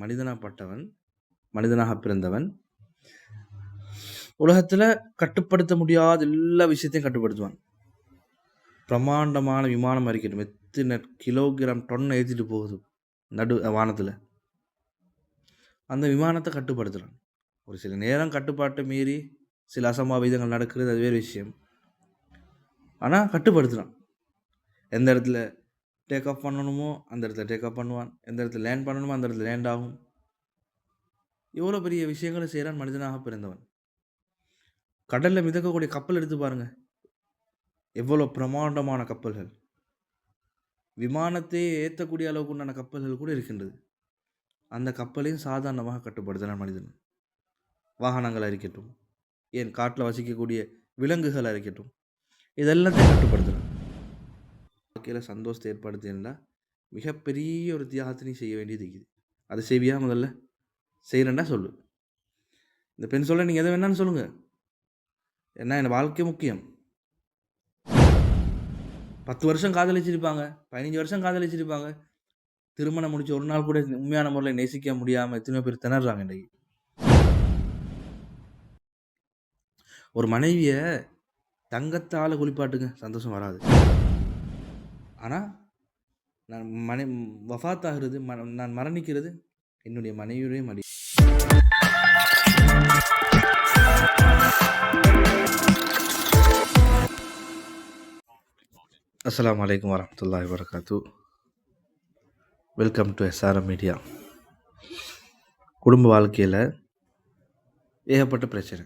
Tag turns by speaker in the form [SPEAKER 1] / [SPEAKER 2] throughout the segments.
[SPEAKER 1] மனிதனாகப்பட்டவன் மனிதனாக பிறந்தவன். உலகத்தில் கட்டுப்படுத்த முடியாத எல்லா விஷயத்தையும் கட்டுப்படுத்துவான். பிரம்மாண்டமான விமானம் அறிக்கட்டும் எத்தனை கிலோகிராம் டொன்னை ஏற்றிட்டு போகுது நடு வானத்தில். அந்த விமானத்தை கட்டுப்படுத்துகிறான் ஒரு சில நேரம் கட்டுப்பாட்டை மீறி சில அசம்பாவிதங்கள் நடக்கிறது அது வேறு விஷயம். ஆனால் கட்டுப்படுத்துகிறான் எந்த இடத்துல டேக் ஆஃப் பண்ணணுமோ அந்த இடத்துல டேக் ஆஃப் பண்ணுவான். எந்த இடத்துல லேண்ட் பண்ணணுமோ அந்த இடத்துல லேண்ட் ஆகும். இவ்வளோ பெரிய விஷயங்களை செய்கிறான் மனிதனாக பிறந்தவன். கடலில் மிதக்கக்கூடிய கப்பல் எடுத்து பாருங்கள் எவ்வளோ பிரமாண்டமான கப்பல்கள். விமானத்தை ஏற்றக்கூடிய அளவுக்கு உண்டான கப்பல்கள் கூட இருக்கின்றது. அந்த கப்பலையும் சாதாரணமாக கட்டுப்படுத்தினான் மனிதன். வாகனங்கள் இருக்கட்டும் ஏன் காட்டில் வசிக்கக்கூடிய விலங்குகள் இருக்கட்டும் இதெல்லாத்தையும் கட்டுப்படுத்தணும் வாழ்க்கையில் சந்தோஷத்தை ஏற்படுத்தினா மிகப்பெரிய ஒரு தியாகத்தை நீ செய்ய வேண்டியது இருக்குது அதை செய்வியா முதல்ல? செய்கிறேன்டா சொல்லு. இந்த பெண் சொல்ல நீங்கள் எதை வேணான்னு சொல்லுங்கள் என்ன என் வாழ்க்கை முக்கியம். பத்து வருஷம் காதலிச்சிருப்பாங்க பதினஞ்சு வருஷம் காதலிச்சிருப்பாங்க. திருமணம் முடிச்சு ஒரு நாள் கூட உண்மையான முறையில் நேசிக்க முடியாமல் எத்தனையோ பேர் திணறாங்க இன்றைக்கு. ஒரு மனைவியை தங்கத்தால் குளிப்பாட்டுங்க சந்தோஷம் வராது. ஆனால் நான் மனை வஃத் ஆகிறது ம நான் மரணிக்கிறது என்னுடைய மனைவியுடைய மடி அஸ்லாம் வலைக்கம் வரமத்துல்லாஹி வரகாத்து வெல்கம் டு எஸ்ஆர்எம் மீடியா குடும்ப வாழ்க்கையில் ஏகப்பட்ட பிரச்சனை.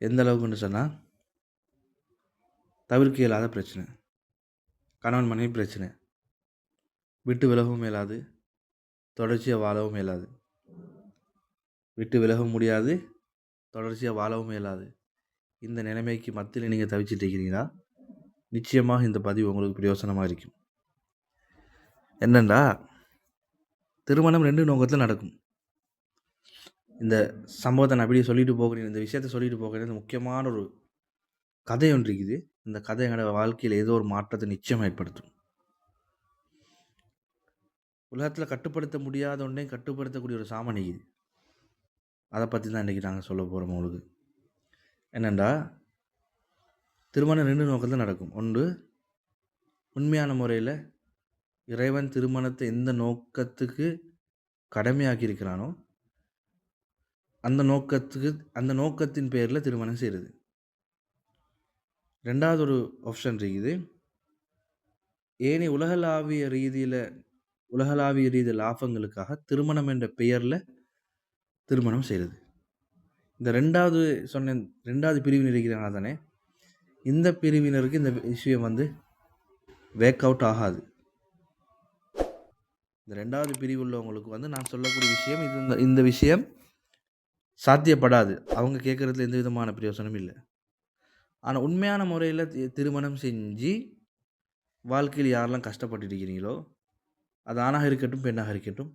[SPEAKER 1] எந்த அளவுக்குன்னு சொன்னால் தவிர்க்க இயலாத பிரச்சனை. கணவன் மனைவி பிரச்சனை. விட்டு விலகவும் இயலாது. தொடர்ச்சியாக வாழவும் இயலாது. விட்டு விலகவும் முடியாது. தொடர்ச்சியாக வாழவும் இயலாது. இந்த நிலைமைக்கு மத்தியில் நீங்கள் தவிச்சிட்டு இருக்கிறீங்கன்னா நிச்சயமாக இந்த பதிவு உங்களுக்கு பிரயோசனமாக இருக்கும். என்னண்டா திருமணம் ரெண்டு நோக்கத்தில் நடக்கும். இந்த சம்பவத்தை நான் அப்படியே சொல்லிட்டு போகிறேன். இந்த விஷயத்த சொல்லிட்டு போகிறேன். முக்கியமான ஒரு கதை ஒன்று இருக்குது இந்த கதை எங்களோட வாழ்க்கையில் ஏதோ ஒரு மாற்றத்தை நிச்சயம் ஏற்படுத்தும். உலகத்தில் கட்டுப்படுத்த முடியாத ஒன்றையும் கட்டுப்படுத்தக்கூடிய ஒரு சாமான் இது. அதை பற்றி தான் இன்றைக்கி நாங்கள் சொல்ல போகிறோம் உங்களுக்கு. என்னென்னா திருமணம் ரெண்டு நோக்கத்தில் நடக்கும். ஒன்று உண்மையான முறையில் இறைவன் திருமணத்தை எந்த நோக்கத்துக்கு கடமையாக்கியிருக்கிறானோ அந்த நோக்கத்துக்கு அந்த நோக்கத்தின் பேரில் திருமணம் செய்கிறது ரெண்டாவது ஒரு ஆப்ஷன் இருக்குது. ஏனே உலகளாவிய ரீதியில் உலகளாவிய ரீதி லாபங்களுக்காக திருமணம் என்ற பெயரில் திருமணம் செய்கிறது இந்த ரெண்டாவது சொன்ன ரெண்டாவது பிரிவினர் இருக்கிறாங்க தானே? இந்த பிரிவினருக்கு இந்த விஷயம் வந்து வேக் அவுட் ஆகாது. இந்த ரெண்டாவது பிரிவு உள்ளவங்களுக்கு வந்து நான் சொல்லக்கூடிய விஷயம் இது இந்த இந்த விஷயம் சாத்தியப்படாது. அவங்க கேட்குறதுல எந்த விதமான பிரயோசனமும் இல்லை. ஆனால் உண்மையான முறையில் திருமணம் செஞ்சு வாழ்க்கையில் யாரெல்லாம் கஷ்டப்பட்டு இருக்கிறீங்களோ அது ஆணாக இருக்கட்டும் பெண்ணாக இருக்கட்டும்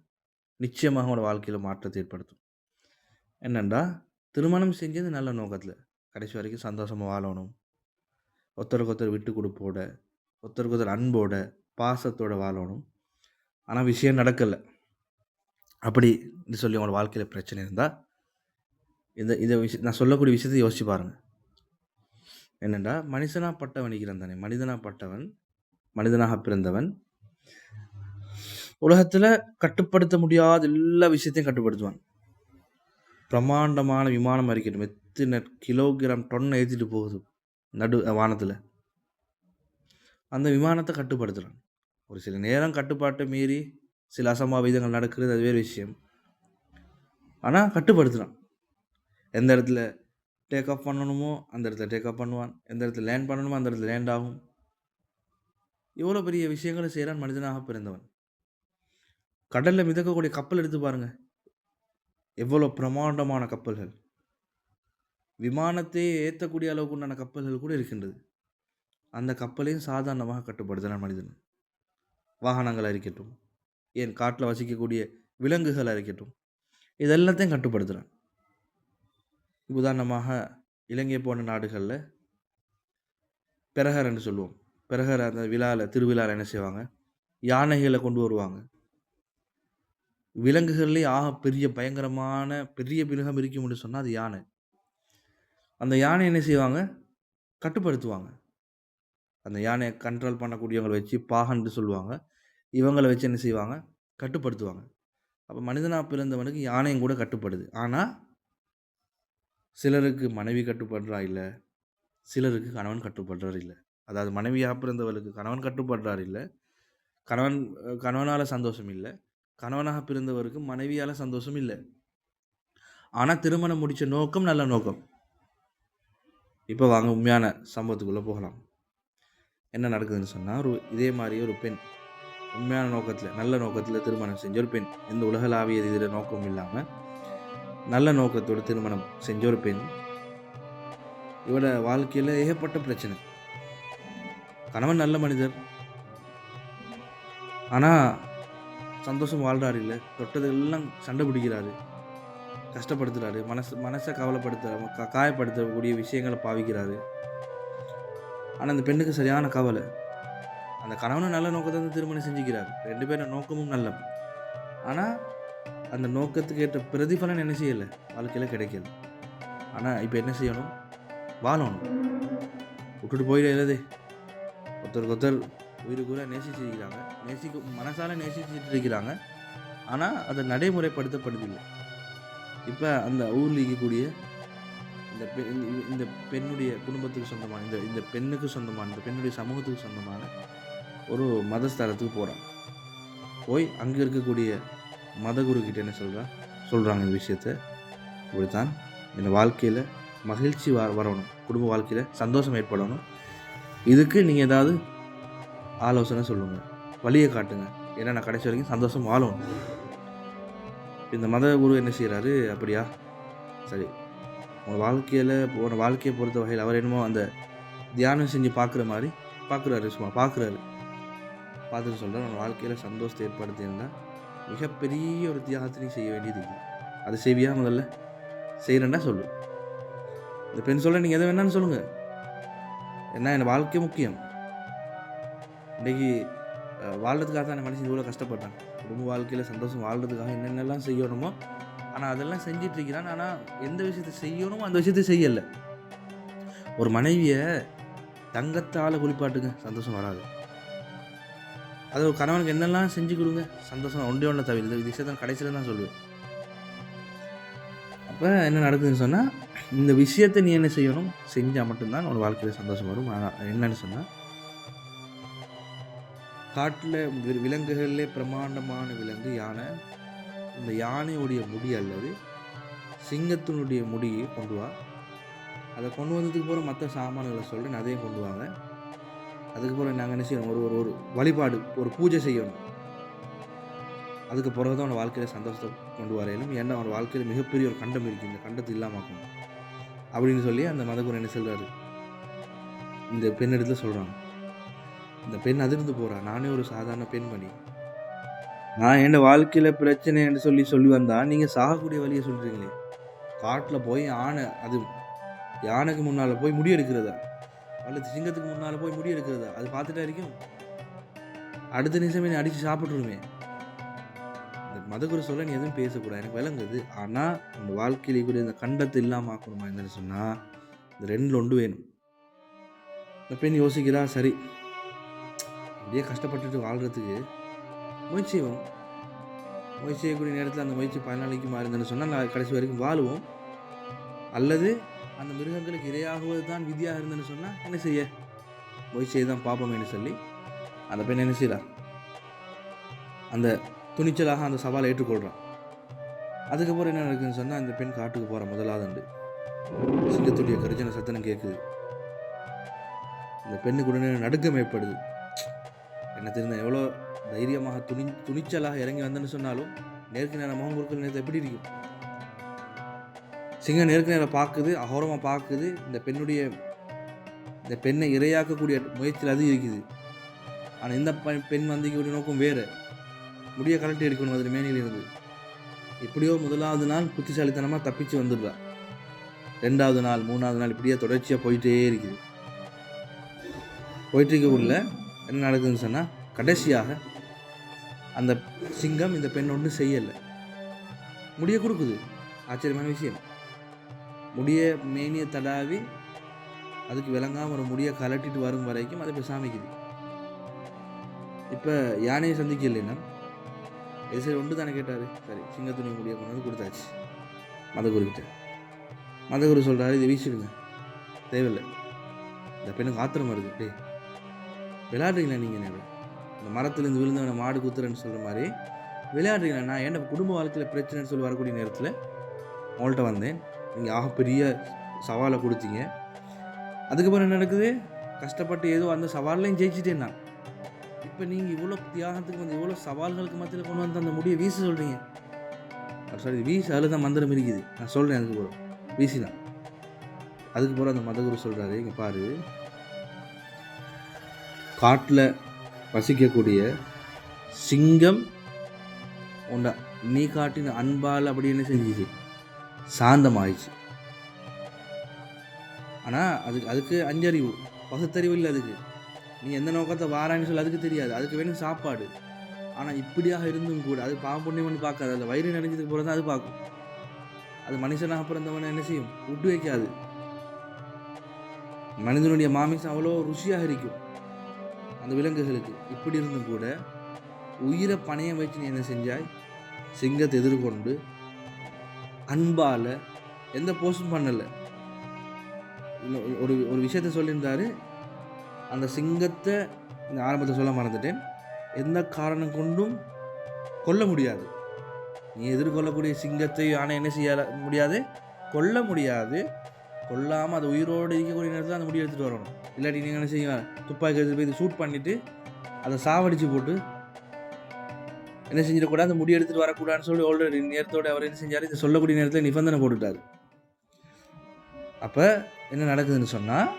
[SPEAKER 1] நிச்சயமாக உங்களோட வாழ்க்கையில் மாற்றத்தை ஏற்படுத்தும். என்னென்னா திருமணம் செஞ்சது நல்ல நோக்கத்தில். கடைசி வரைக்கும் சந்தோஷமாக வாழணும். ஒருத்தருக்கு ஒருத்தர் விட்டு கொடுப்போட ஒருத்தருக்கு ஒருத்தர் அன்போட பாசத்தோட வாழணும். ஆனால் விஷயம் நடக்கலை. அப்படி சொல்லி உங்களோட வாழ்க்கையில் பிரச்சனை இருந்தால் இந்த இதை விஷயம் நான் சொல்லக்கூடிய விஷயத்தை யோசிச்சு பாருங்கள் என்னென்னா மனுஷனாக பட்டவன் இருக்கிறான் மனிதனாக பட்டவன் மனிதனாக பிறந்தவன். உலகத்தில் கட்டுப்படுத்த முடியாத எல்லா விஷயத்தையும் கட்டுப்படுத்துவான். பிரம்மாண்டமான விமானம் அறிக்கட்டும் எத்தனை கிலோகிராம் டொன் ஏற்றிட்டு போகுது நடு வானத்தில். அந்த விமானத்தை கட்டுப்படுத்துகிறான் ஒரு சில நேரம் கட்டுப்பாட்டை மீறி சில அசம்பாவிதங்கள் நடக்கிறது அது வேறு விஷயம். ஆனால் கட்டுப்படுத்துகிறான் எந்த இடத்துல டேக் ஆஃப் பண்ணணுமோ அந்த இடத்துல டேக் ஆஃப் பண்ணுவான். எந்த இடத்துல லேண்ட் பண்ணணுமோ அந்த இடத்துல லேண்ட் ஆகும். இவ்வளோ பெரிய விஷயங்களை செய்கிறான் மனிதனாக பிறந்தவன். கடலில் மிதக்கக்கூடிய கப்பல் எடுத்து பாருங்கள் எவ்வளோ பிரமாண்டமான கப்பல்கள். விமானத்தை ஏற்றக்கூடிய அளவுக்கு உண்டான கப்பல்கள் கூட இருக்கின்றது. அந்த கப்பலையும் சாதாரணமாக கட்டுப்படுத்தினான் மனிதன். வாகனங்கள் இருக்கட்டும் ஏன் காட்டில் வசிக்கக்கூடிய விலங்குகள் இருக்கட்டும் இதெல்லாத்தையும் கட்டுப்படுத்துகிறான் உதாரணமாக இலங்கை போன்ற நாடுகளில் பெரகர் என்று சொல்லுவோம் பிறகர் அந்த விழாவில் திருவிழாவில் என்ன செய்வாங்க யானைகளை கொண்டு வருவாங்க விலங்குகள்லேயே ஆக பெரிய பயங்கரமான பெரிய மிருகம் இருக்கும்னு சொன்னால் அது யானை. அந்த யானை என்ன செய்வாங்க? கட்டுப்படுத்துவாங்க. அந்த யானையை கண்ட்ரோல் பண்ணக்கூடியவங்களை வச்சு பாகன்ட்டு சொல்லுவாங்க. இவங்களை வச்சு என்ன செய்வாங்க? கட்டுப்படுத்துவாங்க. அப்போ மனிதனாக பிறந்தவனுக்கு யானையும் கூட கட்டுப்படுது. ஆனால் சிலருக்கு மனைவி கட்டுப்படுறா இல்லை சிலருக்கு கணவன் கட்டுப்படுறார் இல்லை அதாவது மனைவியாக பிறந்தவளுக்கு கணவன் கட்டுப்படுறார் இல்லை கணவன் கணவனால் சந்தோஷம் இல்லை கணவனாக பிறந்தவருக்கு மனைவியால் சந்தோஷம் இல்லை ஆனால் திருமணம் முடித்த நோக்கம் நல்ல நோக்கம். இப்போ வாங்க உண்மையான சம்பவத்துக்குள்ளே போகலாம். என்ன நடக்குதுன்னு சொன்னால் ஒரு இதே மாதிரி ஒரு பெண் உண்மையான நோக்கத்தில் நல்ல நோக்கத்தில் திருமணம் செஞ்ச ஒரு பெண். எந்த உலகளாவிய இதில் நோக்கம் இல்லாமல் நல்ல நோக்கத்தோடு திருமணம் செஞ்ச ஒரு பெண். இவட வாழ்க்கையில் ஏகப்பட்ட பிரச்சனை. கணவன் நல்ல மனிதர். ஆனால் சந்தோஷம் வாழ்கிறாரு இல்லை தொட்டதெல்லாம் சண்டை பிடிக்கிறாரு. கஷ்டப்படுத்துகிறாரு மனசு மனசை கவலைப்படுத்த க காயப்படுத்தக்கூடிய விஷயங்கள பாவிக்கிறாரு. ஆனால் அந்த பெண்ணுக்கு சரியான கவலை. அந்த கணவனும் நல்ல நோக்கத்தை வந்து திருமணம் செஞ்சுக்கிறார் ரெண்டு பேரும் நோக்கமும் நல்ல ஆனால் அந்த நோக்கத்துக்கு ஏற்ற பிரதிபலன் என்ன செய்யலை வாழ்க்கையில் கிடைக்கல. ஆனால் இப்போ என்ன செய்யணும்? வாழணும். விட்டுட்டு போயிடலாதே. ஒருத்தருக்கு ஒருத்தர் உயிருக்கு உயிரா நேசிச்சிருக்கிறாங்க. நேசிக்க மனசால் நேசிச்சுட்டு இருக்கிறாங்க. ஆனால் அதை நடைமுறைப்படுத்தப்படுதில்லை இப்போ அந்த ஊரில் இருக்கக்கூடிய இந்த பெ இந்த இந்த பெண்ணுடைய குடும்பத்துக்கு சொந்தமான இந்த இந்த பெண்ணுக்கு சொந்தமான இந்த பெண்ணுடைய சமூகத்துக்கு சொந்தமான ஒரு மதஸ்தலத்துக்கு போகிறான் போய் அங்கே இருக்கக்கூடிய மதகுரு கிட்ட என்ன சொல்கிறா சொல்கிறாங்க இந்த விஷயத்த. இப்படித்தான் இந்த வாழ்க்கையில் மகிழ்ச்சி வ வரணும். குடும்ப வாழ்க்கையில் சந்தோஷம் ஏற்படணும். இதுக்கு நீங்கள் ஏதாவது ஆலோசனை சொல்லுங்கள் வழியை காட்டுங்க. ஏன்னா நான் கடைசி வரைக்கும் சந்தோஷம் வாழணும். இந்த மத குரு என்ன செய்கிறாரு அப்படியா? சரி. உங்கள் வாழ்க்கையில் உன் வாழ்க்கையை பொறுத்த வகையில் அவர் என்னமோ அந்த தியானம் செஞ்சு பார்க்குற மாதிரி பார்க்குறாரு சும்மா பார்க்குறாரு. பார்த்துட்டு சொல்கிறார் "உன் வாழ்க்கையில் சந்தோஷத்தை ஏற்படுத்தியிருந்தா, மிகப்பெரிய ஒரு தியாகத்த நீ செய்ய வேண்டியது இல்லை அத செய்வியா முதல்ல? செய்கிறேன்னா சொல்லு." இந்த பெண் சொல்ல நீங்கள் எதை வேணாலும் சொல்லுங்கள் ஏன்னா என் வாழ்க்கை முக்கியம்." இன்னைக்கு வாழ்கிறதுக்காக தான் அந்த மனுஷன் இவ்வளோ கஷ்டப்பட்டான். குடும்ப வாழ்க்கையில் சந்தோஷம் வாழ்றதுக்காக என்னென்னலாம் செய்யணுமோ, ஆனால் அதெல்லாம் செஞ்சுட்டு இருக்கிறான். ஆனால் எந்த விஷயத்த செய்யணுமோ அந்த விஷயத்த செய்யலை ஒரு மனைவியை தங்கத்தால் குளிப்பாட்டுங்க. சந்தோஷம் வராது. அது ஒரு கணவனுக்கு என்னெல்லாம் செஞ்சு கொடுங்க சந்தோஷம் ஒன்றே ஒன்றை தவிர. இந்த விஷயத்தான் கடைசியில் தான் சொல்லுவேன். அப்போ என்ன நடக்குதுன்னு சொன்னால் இந்த விஷயத்தை நீ என்ன செய்யணும்? செஞ்சால் மட்டும்தான் உன் வாழ்க்கையில் சந்தோஷம் வரும். என்னன்னு சொன்னால் காட்டில் விலங்குகளிலே பிரமாண்டமான விலங்கு யானை. இந்த யானையுடைய முடி அல்லது சிங்கத்தினுடைய முடியை கொண்டு வா. அதை கொண்டு வந்ததுக்கு அப்புறம் மற்ற சாமான்களை சொல்கிறேன் அதையும் கொண்டு வாங்க. அதுக்கப்புறம் நாங்கள் என்ன செய்யணும்? ஒரு ஒரு ஒரு வழிபாடு, ஒரு பூஜை செய்யணும். அதுக்கு பிறகு தான் அவன் வாழ்க்கையில் சந்தோஷத்தை கொண்டு வரையிலும் ஏன்னா அவன் வாழ்க்கையில் மிகப்பெரிய ஒரு கண்டம் இருக்குது இந்த கண்டத்தை இல்லாமாக்கணும். அப்படின்னு சொல்லி அந்த மதகுரு என்ன சொல்கிறாரு இந்த பெண் இடத்துல சொல்கிறாங்க இந்த பெண் அதிர்ந்து போகிறா நானே ஒரு சாதாரண பெண்மணி. நான் என் வாழ்க்கையில பிரச்சனைன்னு சொல்லி சொல்லி வந்தால் நீங்கள் சாகக்கூடிய வழியை சொல்கிறீங்களே காட்டில் போய் யானை அது யானைக்கு முன்னால் போய் முடி எடுக்கிறதா? அல்லது சிங்கத்துக்கு முன்னால் போய் முடி எடுக்கிறதா? அது பார்த்துட்டா இருக்கும். அடுத்த நிமிஷமே நீ அடித்து சாப்பிட்ருமே இந்த மதகுரு சொல்ல நீ எதுவும் பேசக்கூடாது. எனக்கு விளங்குது. ஆனால் இந்த வாழ்க்கையில கூட இந்த கண்டத்தை இல்லாமல் ஆக்கணுமா என்னன்னு சொன்னால் இந்த ரெண்டில் ஒன்று வேணும். இந்த பெண் யோசிக்கிறா, சரி. அப்படியே கஷ்டப்பட்டுட்டு வாழ்கிறதுக்கு முயற்சி செய்வோம். முயற்சி செய்யக்கூடிய நேரத்தில் அந்த முயற்சி பயனாளிக்கு மாறுதுன்னு சொன்னால் நான் கடைசி வரைக்கும் வாழுவோம். அல்லது அந்த மிருகங்களுக்கு இரையாகுவது தான் விதியாக இருந்ததுன்னு சொன்னா, என்ன செய்ய? போய் செய்து தான் பார்ப்போமேன்னு சொல்லி, அந்த பெண் என்ன செய்யலாம் அந்த துணிச்சலாக அந்த சவாலை ஏற்றுக்கொள்கிறான் அதுக்கப்புறம் என்ன நடக்குதுன்னு சொன்னா, அந்த பெண் காட்டுக்கு போகிற முதலாவது சிங்கத்துடைய கரிஜன சத்தனம் கேட்குது. இந்த பெண்ணுக்கு உடனே நடுக்கம் ஏற்படுது. என்ன தெரிந்த எவ்வளோ தைரியமாக துணி துணிச்சலாக இறங்கி வந்தேன்னு சொன்னாலும், நேருக்கு நேரம் முகம் கொடுக்கல நேரத்தை எப்படி இருக்கும்? சிங்கம் நேருக்கு நேரம் பார்க்குது. அகோரமாக பார்க்குது. இந்த பெண்ணுடைய இந்த பெண்ணை இரையாக்கக்கூடிய முயற்சியில் அது இருக்குது. ஆனால் இந்த பெண் வந்திக்கக்கூடிய நோக்கம் வேறு முடிய கழட்டி எடுக்கணும் அதில் மேனிலிருந்து எப்படியோ முதலாவது நாள் புத்திசாலித்தனமாக தப்பிச்சு வந்துடுறா. ரெண்டாவது நாள், மூணாவது நாள் இப்படியே தொடர்ச்சியாக போயிட்டே இருக்குது. போயிட்டு இருக்கக்குள்ள என்ன நடக்குதுன்னு சொன்னால் கடைசியாக அந்த சிங்கம் இந்த பெண் ஒன்றும் செய்யலை முடிய கொடுக்குது ஆச்சரியமான விஷயம் முடிய மேனியை தடாவி அதுக்கு விளங்காமல் ஒரு முடியை கலட்டிட்டு வரும் வரைக்கும் அது இப்போ சாமிக்குது இப்போ யானையை சந்திக்கலைன்னா எது சரி ஒன்று தானே கேட்டார். சரி சிங்கத்துணி முடியை கொண்டு வந்து கொடுத்தாச்சு. மதகுருக்கிட்ட மதகுரு சொல்கிறாரு இதை வீசிடுங்க. தேவையில்லை. இந்த பெண்ணுக்கு ஆத்திரம் வருது. டேய் விளையாடுறீங்களா நீங்கள் என்ன இந்த மரத்துலேருந்து விழுந்தவனை மாடு குத்துறேன்னு சொல்கிற மாதிரி விளையாடுறீங்களா? நான் என்ன குடும்ப வாழ்க்கையில் பிரச்சனைன்னு சொல்லி வரக்கூடிய நேரத்தில் உங்கள்கிட்ட வந்தேன். நீங்கள் ஆகப்பெரிய சவாலை கொடுத்தீங்க. அதுக்கப்புறம் என்ன நடக்குது? கஷ்டப்பட்டு ஏதோ அந்த சவால்லையும் ஜெயிச்சுட்டேன் நான். இப்போ நீங்கள் இவ்வளோ தியாகத்துக்கு வந்து இவ்வளோ சவால்களுக்கு மத்தியில் கொண்டு வந்து அந்த முடியை வீச சொல்கிறீங்க சாரி வீச அதில் தான் மந்திரம் இருக்குது. நான் சொல்கிறேன் அதுக்கு போகிறோம் வீசி தான் அதுக்கு அந்த மதகுரு சொல்கிறாரு இங்கே பாரு. காட்டில் வசிக்கக்கூடிய சிங்கம் உண்டா? நீ காட்டின அன்பால் அப்படி என்ன செஞ்சிச்சு சாந்தமாயிடுச்சு. ஆனால் அதுக்கு அதுக்கு அஞ்சறிவு. பகுத்தறிவு இல்லை அதுக்கு. நீ எந்த நோக்கத்தை வாரான்னு சொல்லி அதுக்கு தெரியாது. அதுக்கு வேணும் சாப்பாடு. ஆனால் இப்படியாக இருந்தும் கூட அது பாவம் புண்ணியம்னு பார்க்காது. அதில் வயிறு நினைஞ்சதுக்கு போகிறது அது பார்க்கும். அது மனுஷனாக பிறந்தவனை என்ன செய்யும்? விட்டு வைக்காது. மனிதனுடைய மாமிசம் அவ்வளோ ருசியாக இருக்கும். அந்த விலங்குகளுக்கு. இப்படி இருந்தும் கூட உயிரை பணையம் வச்சு நீ என்ன செஞ்சாய்? சிங்கத்தை எதிர்கொண்டு அன்பால் எந்த போஸ்டும் பண்ணலை. ஒரு ஒரு விஷயத்த சொல்லியிருந்தாரு. அந்த சிங்கத்தை இந்த ஆரம்பத்தை சொல்ல மறந்துட்டேன். எந்த காரணம் கொண்டும் கொல்ல முடியாது. நீ எதிர்கொள்ளக்கூடிய சிங்கத்தை ஆனால் என்ன செய்ய முடியாது. கொல்ல முடியாது. கொல்லாமல் அது உயிரோடு இருக்கக்கூடிய நேரத்தில் அந்த முடி எடுத்துகிட்டு வரணும். இல்லாட்டி நீங்கள் என்ன செய்வேன் துப்பாக்கி எடுத்துட்டு போய் சூட் பண்ணிவிட்டு அதை சாவடித்து போட்டு என்ன செஞ்சிடக்கூடாது? அந்த முடி எடுத்துகிட்டு வரக்கூடாதுன்னு சொல்லி ஆல்ரெடி நேரத்தோடு அவர் என்ன செஞ்சார்? இதை சொல்லக்கூடிய நேரத்தில் நிபந்தனை போட்டுட்டார். அப்போ என்ன நடக்குதுன்னு சொன்னால்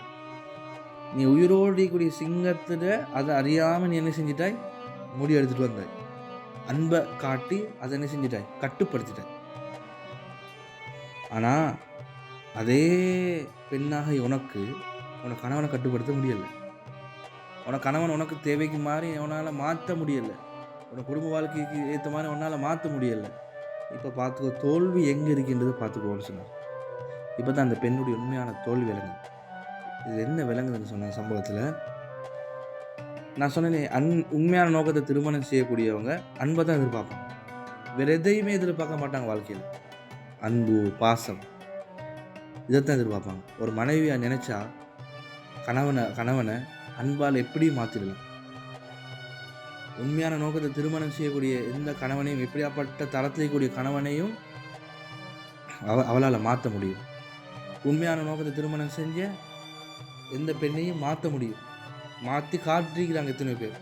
[SPEAKER 1] நீ உயிரோடிக்கூடிய இருக்கக்கூடிய சிங்கத்தில் அதை அறியாமல் நீ என்ன செஞ்சிட்டாய்? முடி எடுத்துகிட்டு வந்தாய். அன்பை காட்டி அதை என்ன செஞ்சிட்டாய்? கட்டுப்படுத்திட்டாய். ஆனால் அதே பெண்ணாக உனக்கு உனக்கு கணவனை கட்டுப்படுத்த முடியலை. உனக்கு கணவன் உனக்கு தேவைக்கு மாறி உன்னால் மாற்ற முடியலை. உன்னோட குடும்ப வாழ்க்கைக்கு ஏற்ற மாதிரி உன்னால் மாற்ற முடியலை. இப்போ பார்த்துக்கோ தோல்வி எங்கே இருக்கின்றது பார்த்துக்கோன்னு சொன்னார். இப்போ தான் அந்த பெண்ணுடைய உண்மையான தோல்வி விளங்கு இது என்ன விளங்குதுன்னு சொன்ன சம்பவத்தில் நான் சொன்னேனே அன் உண்மையான நோக்கத்தை திருமணம் செய்யக்கூடியவங்க அன்பை தான் எதிர்பார்ப்பாங்க. வேறு எதையுமே எதிர்பார்க்க மாட்டாங்க வாழ்க்கையில். அன்பு பாசம் இதைத்தான் எதிர்பார்ப்பாங்க. ஒரு மனைவியாக நினச்சா கணவனை கணவனை அன்பால் எப்படி மாற்றிடலாம் உண்மையான நோக்கத்தை திருமணம் செய்யக்கூடிய எந்த கணவனையும் எப்படியாப்பட்ட தரத்தில் கூடிய கணவனையும் அவ அவளால் மாற்ற முடியும். உண்மையான நோக்கத்தை திருமணம் செஞ்ச எந்த பெண்ணையும் மாற்ற முடியும். மாற்றி காட்டிருக்கிறாங்க எத்தனை பேர்.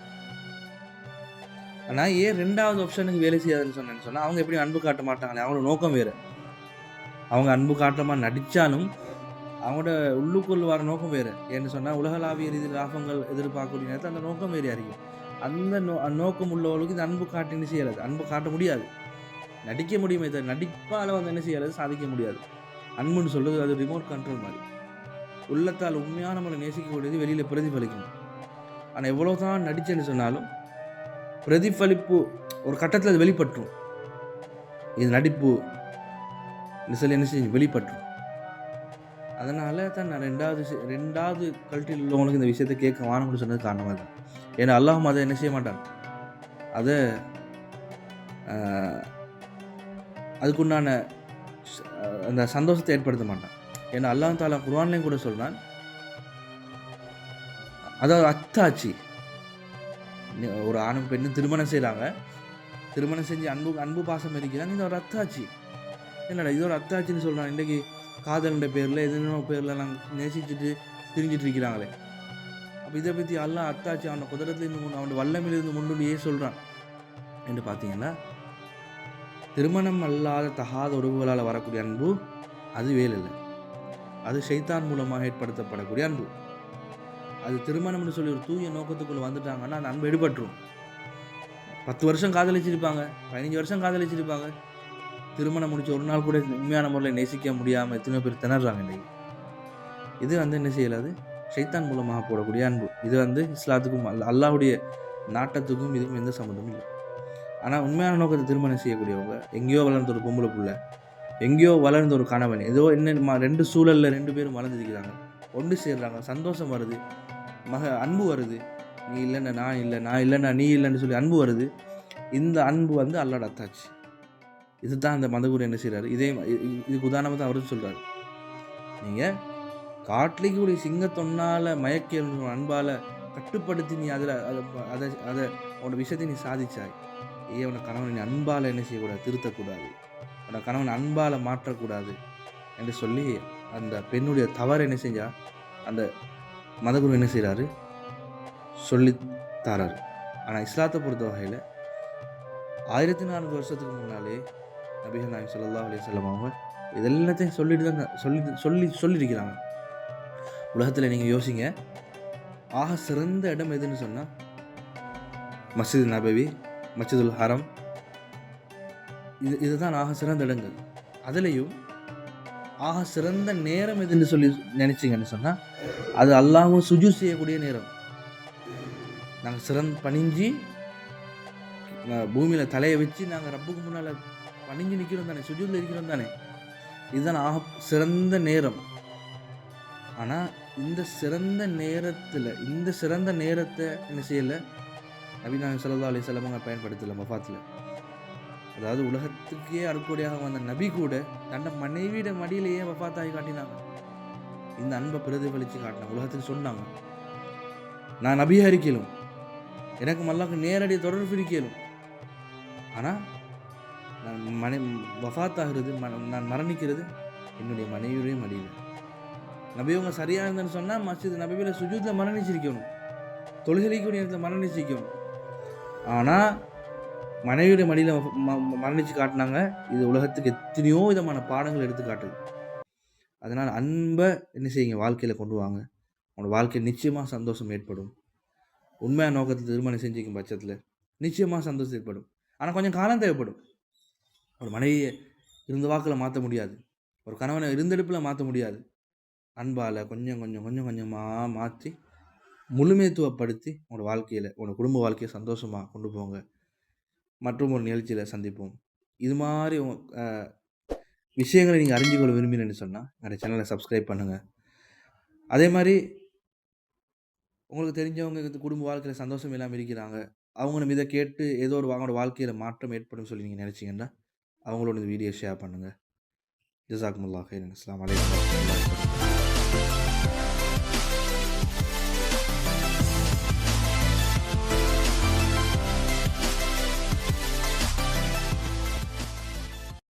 [SPEAKER 1] ஆனால் ஏன் ரெண்டாவது ஆப்ஷனுக்கு வேலை செய்யாதுன்னு சொன்னேன்னு சொன்னால் அவங்க எப்படி அன்பு காட்ட மாட்டாங்களே? அவங்களோட நோக்கம் வேறு. அவங்க அன்பு காட்டமாக நடித்தாலும் அவங்களோட உள்ளுக்குள் வர நோக்கம் வேறு. ஏன்னு சொன்னால் உலகளாவிய ரீதியில் லாபங்கள் எதிர்பார்க்கக்கூடிய நேரத்தில் அந்த நோக்கம் வேறு அறியும் அந்த நோ நோக்கம் உள்ளவர்களுக்கு இந்த அன்பு காட்டின்னு செய்யறது? அன்பு காட்ட முடியாது. நடிக்க முடியுமே தவிர நடிப்பால் வந்து என்ன செய்யறது? சாதிக்க முடியாது. அன்புன்னு சொல்கிறது அது ரிமோட் கண்ட்ரோல் மாதிரி. உள்ளத்தால் உண்மையாக நம்மளை நேசிக்கக்கூடியது வெளியில் பிரதிபலிக்கணும். ஆனால் எவ்வளோ தான் நடிச்சேன்னு சொன்னாலும் பிரதிபலிப்பு ஒரு கட்டத்தில் அது வெளிப்பட்டுரும். இது நடிப்பு இந்த சொல்லி என்ன செய்யும்? வெளிப்பட்டுரும். அதனால தான் நான் ரெண்டாவது ரெண்டாவது கல்ட்டில் உள்ளவங்களுக்கு இந்த விஷயத்தை கேட்க வானம்னு சொன்னது காரணமாக தான் ஏன்னா அல்லாஹும் அதை என்ன செய்ய மாட்டான்? அதை அதுக்குண்டான ச- அந்த சந்தோஷத்தை ஏற்படுத்த மாட்டான். ஏன்னா அல்லாஹ் தாலா குர்வான்லையும் கூட சொல்கிறான் அதாவது அத்தாச்சி. ஒரு ஆணும் பெண்ணும் திருமணம் செய்கிறாங்க திருமணம் செஞ்சு அன்பு அன்பு பாசம் இருக்கிறாங்க இது ஒரு அத்தாட்சி என்னடா இது ஒரு அத்தாச்சின்னு சொல்கிறான் இன்றைக்கி காதல்ன்ற பேரில் எதுனோ பேரில் நாங்கள் நேசிச்சுட்டு திரிஞ்சிட்டு இருக்கிறாங்களே. அப்போ இதை பற்றி எல்லாம் அத்தாச்சி அவனோட குதிரத்துலேருந்து கொண்டு அவனோட வல்லமிலிருந்து முன்னுண்டு ஏன் சொல்கிறான் என்று பார்த்தீங்கன்னா திருமணம் அல்லாத தகாத உறவுகளால் வரக்கூடிய அன்பு அது வேலில்லை. இல்லை அது சைத்தான் மூலமாக ஏற்படுத்தப்படக்கூடிய அன்பு. அது திருமணம்னு சொல்லி ஒரு தூய நோக்கத்துக்குள்ளே வந்துட்டாங்கன்னா அந்த அன்பு எடுபட்டுரும். பத்து வருஷம் காதலிச்சிருப்பாங்க பதினஞ்சு வருஷம் காதலிச்சிருப்பாங்க. திருமணம் முடிச்ச ஒரு நாள் கூட உண்மையான முறையில் நேசிக்க முடியாமல் எத்தனையோ பேர் திணறாங்க இது வந்து என்ன செய்யலாது ஷைத்தான் மூலமாக போடக்கூடிய அன்பு. இது வந்து இஸ்லாத்துக்கும் அல்ல அல்லாவுடைய நாட்டத்துக்கும் இதுக்கும் எந்த சம்மந்தமும் இல்லை. ஆனால் உண்மையான நோக்கத்தை திருமணம் செய்யக்கூடியவங்க எங்கேயோ வளர்ந்த ஒரு பொம்பளை பிள்ளை எங்கேயோ வளர்ந்த ஒரு கணவன் ஏதோ என்ன ம- ரெண்டு சூழலில் ரெண்டு பேரும் வளர்ந்துருக்கிறாங்க ஒன்று சேர்றாங்க சந்தோஷம் வருது மக அன்பு வருது. நீ இல்லைன்னா நான் இல்லை நான் இல்லைன்னா நீ இல்லைன்னு சொல்லி அன்பு வருது. இந்த அன்பு வந்து அல்லாட அத்தாச்சு. இதுதான் அந்த மதகுரு என்ன செய்கிறாரு இதே இதுக்கு உதாரணமாக தான் அவரும் சொல்கிறாரு நீங்கள் காட்டிலேக்கு ஒரு சிங்கத்தொன்னால மயக்க அன்பால் கட்டுப்படுத்தி நீ அதில் அதை அதை அதை உன்னோட விஷயத்தை நீ சாதிச்சாய். ஏன் உன கணவனை நீ அன்பால் என்ன செய்யக்கூடாது? திருத்தக்கூடாது. உன்னோட கணவனை அன்பால் மாற்றக்கூடாது என்று சொல்லி அந்த பெண்ணுடைய தவறு என்ன செஞ்சா அந்த மதகுரு என்ன செய்கிறாரு சொல்லி தராரு. ஆனால் இஸ்லாத்தை பொறுத்த வகையில் ஆயிரத்தி நானூறு வருஷத்துக்கு முன்னாலே நபிகள் நாயம் ஸல்லல்லாஹு அலைஹி அவங்க இதெல்லாத்தையும் சொல்லிட்டு தான் சொல்லி சொல்லி சொல்லியிருக்கிறாங்க. உலகத்தில் நீங்கள் யோசிங்க. ஆக சிறந்த இடம் எதுன்னு சொன்னால் மஸ்ஜித் நபவி மஸ்ஜிதுல் ஹரம். இது இதுதான் ஆக சிறந்த இடங்கள். அதுலேயும் ஆக சிறந்த நேரம் எதுன்னு சொல்லி நினைச்சீங்கன்னு சொன்னால் அது அல்லாவும் சுஜு செய்யக்கூடிய நேரம். நாங்கள் சிறந்த பணிஞ்சு பூமியில் தலையை வச்சு நாங்கள் ரப்புக்கு முன்னால் பணிஞ்சு நிற்கிறோம் தானே சுஜூரில் இருக்கிறோம் தானே. இதுதான் ஆக சிறந்த நேரம். ஆனால் இந்த சிறந்த நேரத்தில் இந்த சிறந்த நேரத்தை என்ன செய்யலை? நபிநாயகம் ஸல்லல்லாஹு அலி வஸல்லம் பயன்படுத்தலை மஃபாத்தில். அதாவது உலகத்துக்கே அறுக்கோடியாக வந்த நபி கூட தன்னை மனைவியோட மடியிலேயே வஃபாத்தாகி காட்டினாங்க. இந்த அன்பை பிரதிபலித்து காட்டினாங்க உலகத்துக்கு சொன்னாங்க. நான் நபியாக இருக்கலும் எனக்கு மல்லாக்கு நேரடி தொடர்பு இருக்கலும் ஆனால் நான் மனை வஃபாத்தாகிறது நான் மரணிக்கிறது என்னுடைய மனைவியுடைய மடியில் நபியவங்க சரியாக இருந்தேன்னு சொன்னால் மஸ்ஜித் நபியில் சுஜூத்தில் மரணிச்சிருக்கணும். தொழுகலிக்கூடிய நேரத்தில் மரணிச்சிருக்கணும். ஆனால் மனைவியுடைய மடியில் மரணித்து காட்டினாங்க. இது உலகத்துக்கு எத்தனையோ விதமான பாடங்கள் எடுத்து காட்டுது. அதனால் அன்பை என்ன செய்யுங்க? வாழ்க்கையில் கொண்டு வாங்க. உங்களோட வாழ்க்கையில் நிச்சயமாக சந்தோஷம் ஏற்படும். உண்மையான நோக்கத்தில் திருமணம் செஞ்சுக்கும் பட்சத்தில் நிச்சயமாக சந்தோஷம் ஏற்படும். ஆனால் கொஞ்சம் காலம் தேவைப்படும். ஒரு மனைவியை இருந்த வாக்கில் மாற்ற முடியாது. ஒரு கணவனை இருந்தெடுப்பில் மாற்ற முடியாது. அன்பால் கொஞ்சம் கொஞ்சம் கொஞ்சம் கொஞ்சமாக மாற்றி முழுமைத்துவப்படுத்தி உங்களோட வாழ்க்கையில் உங்களோட குடும்ப வாழ்க்கையை சந்தோஷமாக கொண்டு போங்க. மற்றும் ஒரு நிகழ்ச்சியில் சந்திப்போம். இது மாதிரி விஷயங்களை நீங்கள் அறிஞ்சு கொள்ள விரும்பினேன்னு சொன்னால் என்னோட சேனலை சப்ஸ்கிரைப் பண்ணுங்கள் அதே மாதிரி உங்களுக்கு தெரிஞ்சவங்க குடும்ப வாழ்க்கையில் சந்தோஷம் இல்லாமல் இருக்கிறாங்க. அவங்களும் இதை கேட்டு ஏதோ ஒரு அவங்களோட வாழ்க்கையில் மாற்றம் ஏற்படும் சொல்லி நீங்கள் நினச்சிங்கன்னா அவங்களோட இந்த வீடியோ ஷேர் பண்ணுங்கள் ஜசாக்குமுல்லா ஹைரன் அஸ்லாம் வலைக்கம் வரஹ்மத்துல்லாஹி